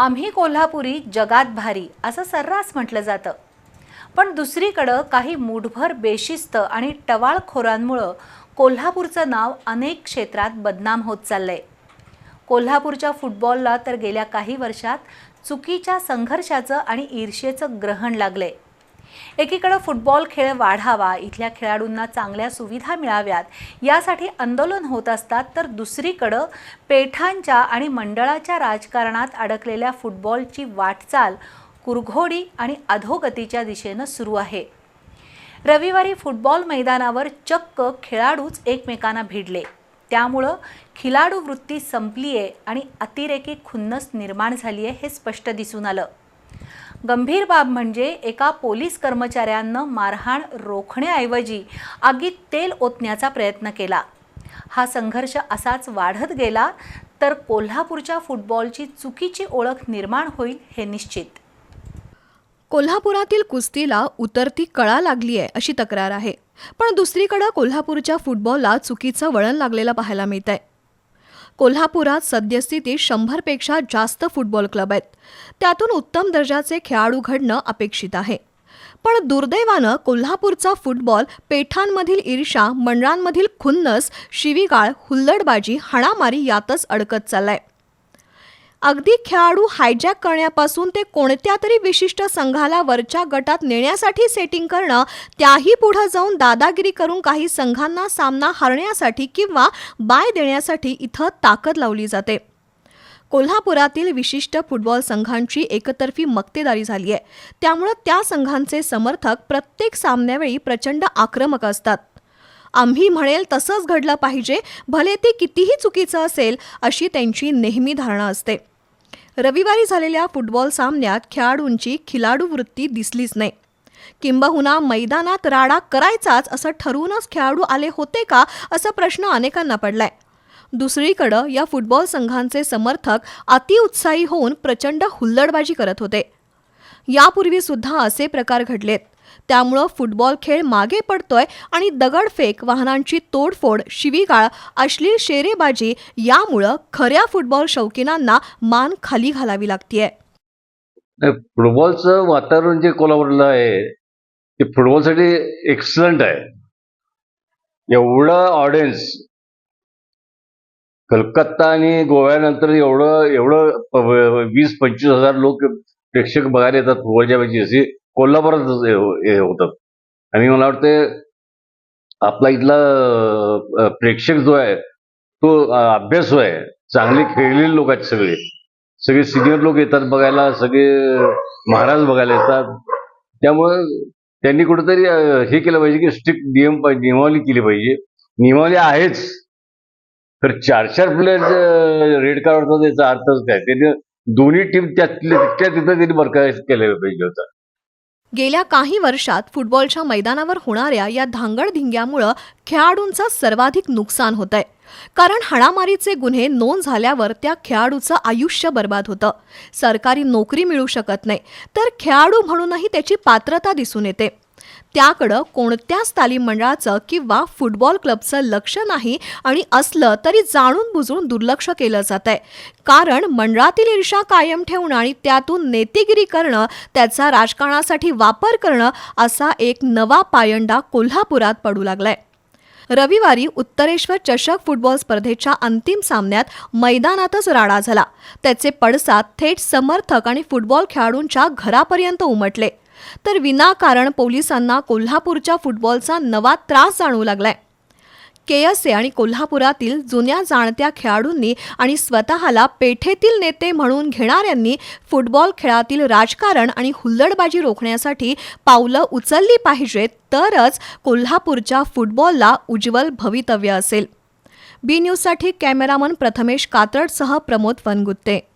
आम्ही कोल्हापुरी जगात भारी असं सर्रास म्हटलं जातं. पण दुसरीकडं काही मूठभर बेशिस्त आणि टवाळखोरांमुळं कोल्हापूरचं नाव अनेक क्षेत्रात बदनाम होत चाललंय. कोल्हापूरच्या फुटबॉलला तर गेल्या काही वर्षात चुकीच्या संघर्षाचं आणि ईर्ष्येचं ग्रहण लागलंय. एकीकडं फुटबॉल खेळ वाढावा इथल्या खेळाडूंना चांगल्या सुविधा मिळाव्यात यासाठी आंदोलन होत असतात तर दुसरीकडं पेठांच्या आणि मंडळाच्या राजकारणात अडकलेल्या फुटबॉलची वाटचाल कुरघोडी आणि अधोगतीच्या दिशेनं सुरू आहे. रविवारी फुटबॉल मैदानावर चक्क खेळाडूच एकमेकांना भिडले. त्यामुळं खिलाडू वृत्ती संपली आहे आणि अतिरेकी खुन्नस निर्माण झाली आहे हे स्पष्ट दिसून आलं. गंभीर बाब म्हणजे एका पोलीस कर्मचाऱ्यानं मारहाण रोखण्याऐवजी आगीत तेल ओतण्याचा प्रयत्न केला. हा संघर्ष असाच वाढत गेला तर कोल्हापूरच्या फुटबॉलची चुकीची ओळख निर्माण होईल हे निश्चित. कोल्हापुरातील कुस्तीला उतरती कळा लागली आहे अशी तक्रार आहे. पण दुसरीकडं कोल्हापूरच्या फुटबॉलला चुकीचं वळण लागलेलं पाहायला मिळत आहे कोल्हापुरात सद्यस्थितीत शंभरपेक्षा जास्त फुटबॉल क्लब आहेत. त्यातून उत्तम दर्जाचे खेळाडू घडणं अपेक्षित आहे. पण दुर्दैवानं कोल्हापूरचा फुटबॉल पेठांमधील ईर्षा मंडळांमधील खुन्नस शिवीगाळ हुल्लडबाजी हाणामारी यातच अडकत चाललाय. अगदी खेळाडू हायजॅक करण्यापासून ते कोणत्या तरी विशिष्ट संघाला वरच्या गटात नेण्यासाठी सेटिंग करणं त्याही पुढं जाऊन दादागिरी करून काही संघांना सामना हरण्यासाठी किंवा बाय देण्यासाठी इथं ताकद लावली जाते. कोल्हापुरातील विशिष्ट फुटबॉल संघांची एकतर्फी मक्तेदारी झाली आहे त्यामुळं त्या संघांचे समर्थक प्रत्येक सामन्यावेळी प्रचंड आक्रमक असतात. आम्ही म्हणेल तसंच घडलं पाहिजे भले ते कितीही चुकीचं असेल अशी त्यांची नेहमी धारणा असते. रविवारी झालेल्या फुटबॉल सामन्यात खेळाडूंची खिलाडू वृत्ती दिसलीच नाही. किंबहुना मैदानात राडा करायचाच असं ठरवूनच खेळाडू आले होते का असा प्रश्न अनेकांना पडलाय. दुसरीकडं या फुटबॉल संघांचे समर्थक अतिउत्साही होऊन प्रचंड हुल्लडबाजी करत होते. यापूर्वी सुद्धा असे प्रकार घडलेत. त्यामुळं फुटबॉल खेळ मागे पडतोय आणि दगडफेक वाहनांची तोडफोड शिवीगाळ अश्लील शेरेबाजी यामुळं खऱ्या फुटबॉल शौकीनांना मान खाली घालावी लागतीये. फुटबॉलचं वातावरण जे कोल्हापूरला आहे ते फुटबॉलसाठी एक्सलंट आहे. एवढं ऑडियन्स कलकत्ता आणि गोव्यानंतर एवढं एवढं वीस पंचवीस हजार लोक प्रेक्षक बघायला येतात फुटबॉलच्या मॅची अशी कोल्हापुरात हे हो, होतं आणि मला वाटते आपला इथला प्रेक्षक जो आहे तो अभ्यास अभ्यासू आहे. चांगले खेळलेले लोक आहेत सगळे. सगळे सिनियर लोक येतात बघायला सगळे महाराज बघायला येतात. त्यामुळं त्यांनी कुठेतरी हे केलं पाहिजे की स्ट्रिक्ट नियम नियमावली केली पाहिजे. नियमावली आहेच. तर चार चार प्लेयर रेड कार्ड होतात याचा अर्थच काय? त्याने दोन्ही टीम त्यातल्या तिथं त्यांनी बरखास्त केल्या पाहिजे होतं. गेल्या काही वर्षात फुटबॉलच्या मैदानावर होणाऱ्या या धांगडधिंग्यामुळं खेळाडूंचं सर्वाधिक नुकसान होत आहे कारण हाणामारीचे गुन्हे नोंद झाल्यावर त्या खेळाडूचं आयुष्य बर्बाद होतं. सरकारी नोकरी मिळू शकत नाही. तर खेळाडू म्हणूनही त्याची पात्रता दिसून येते. त्याकडं कोणत्याच तालीम मंडळाचं किंवा फुटबॉल क्लबचं लक्ष नाही आणि असलं तरी जाणून बुजून दुर्लक्ष केलं जात आहे. कारण मंडळातील ईर्षा कायम ठेवणं आणि त्यातून नेतेगिरी करणं त्याचा राजकारणासाठी वापर करणं असा एक नवा पायंडा कोल्हापुरात पडू लागलाय. रविवारी उत्तरेश्वर चषक फुटबॉल स्पर्धेच्या अंतिम सामन्यात मैदानातच राडा झाला. त्याचे पडसाद थेट समर्थक आणि फुटबॉल खेळाडूंच्या घरापर्यंत उमटले. तर विनाकारण पोलिसांना कोल्हापूरच्या फुटबॉलचा नवा त्रास जाणवू लागलाय. केयसे आणि कोल्हापुरातील जुन्या जाणत्या खेळाडूंनी आणि स्वतःला पेठेतील नेते म्हणून घेणाऱ्यांनी फुटबॉल खेळातील राजकारण आणि हुल्लडबाजी रोखण्यासाठी पावलं उचलली पाहिजेत तरच कोल्हापूरच्या फुटबॉलला उज्ज्वल भवितव्य असेल. बी न्यूजसाठी कॅमेरामन प्रथमेश कातडसह प्रमोद वनगुत्ते.